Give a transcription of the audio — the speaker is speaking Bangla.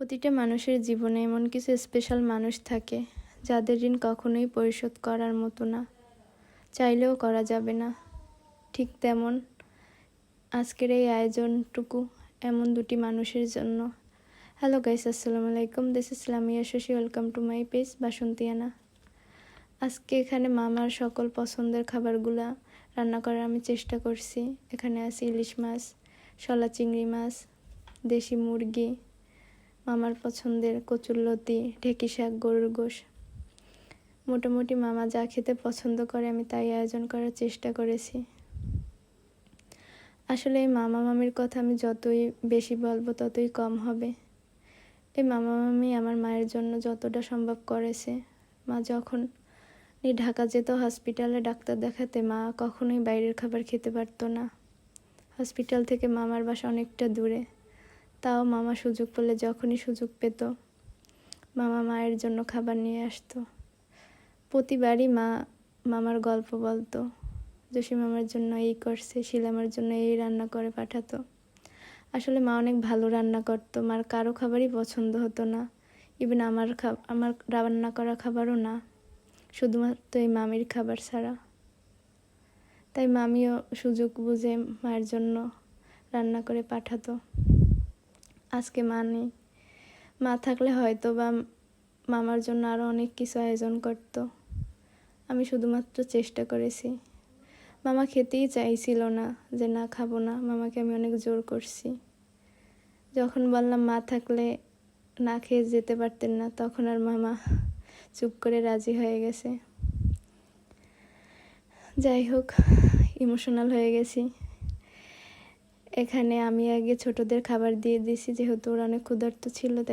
প্রতিটা মানুষের জীবনে এমন কিছু স্পেশাল মানুষ থাকে, যাদের ঋণ কখনোই পরিশোধ করার মতো না। চাইলেও করা যাবে না। ঠিক তেমন আজকের এই আয়োজনটুকু এমন দুটি মানুষের জন্য। হ্যালো গাইস আসসালামু আলাইকুম। This is Lamia Shoshi welcome to my page বাসন্তিয়ানা আজকে এখানে মামার সকল পছন্দের খাবারগুলা রান্না করার আমি চেষ্টা করছি। এখানে আছে ইলিশ মাছ, শলা চিংড়ি মাছ, দেশি মুরগি মামার পছন্দের কচুরলতি ঢেকি শাক, গরুর গোশ। মোটামুটি মামা যা খেতে পছন্দ করে আমি তাই আয়োজন করার চেষ্টা করেছি। আসলে এই মামা মামির কথা আমি যতই বেশি বলব ততই কম হবে। এই মামা মামি আমার মায়ের জন্য যতটা সম্ভব করেছে। মা যখন ঢাকা যেত হসপিটালে ডাক্তার দেখাতে, মা কখনোই বাইরের খাবার খেতে পারতো না। হসপিটাল থেকে মামার বাসা অনেকটা দূরে। তাও মামা সুযোগ পেলে যখনই সুযোগ পেত। মামা মায়ের জন্য খাবার নিয়ে আসতো। প্রতিবারই মা, মামার গল্প বলতো। জসী মামার জন্য এই করছে শিলামার জন্য এই রান্না করে পাঠাতো। আসলে মা অনেক ভালো রান্না করতো। মার কারও খাবারই পছন্দ হতো না। ইভেন আমার আমার রান্না করা খাবারও না। শুধুমাত্র এই মামির খাবার ছাড়া। তাই মামিও সুযোগ বুঝে মায়ের জন্য রান্না করে পাঠাতো। আজকে মা নেই। মা থাকলে হয়তো বা মামার জন্য আরও অনেক কিছু আয়োজন করতো। আমি শুধুমাত্র চেষ্টা করেছি। মামা খেতেই চাইছিল না যে না খাব না, মামাকে আমি অনেক জোর করছি। যখন বললাম মা থাকলে না খেয়ে যেতে পারতেন না, তখন আর মামা চুপ করে রাজি হয়ে গেছে। যাই হোক, ইমোশনাল হয়ে গেছি। এখানে আমি আগে ছোটদের খাবার দিয়ে দিয়েছি যেহেতু ওরা অনেক ক্ষুধার্ত ছিল তাই